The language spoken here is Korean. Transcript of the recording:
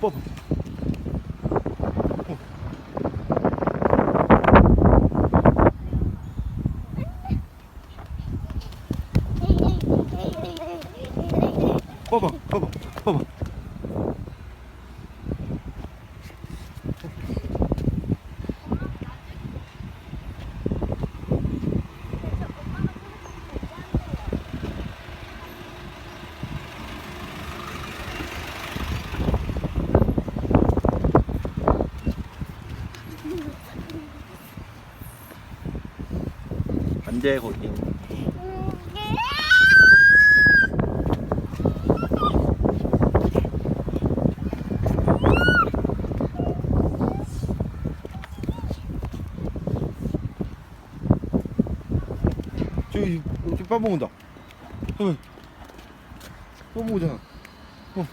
봐봐. 어. 봐봐, 봐봐, 봐봐. 반대 고딩. 저기, 저기 빠먹는다. 어, 빠먹잖아. 어.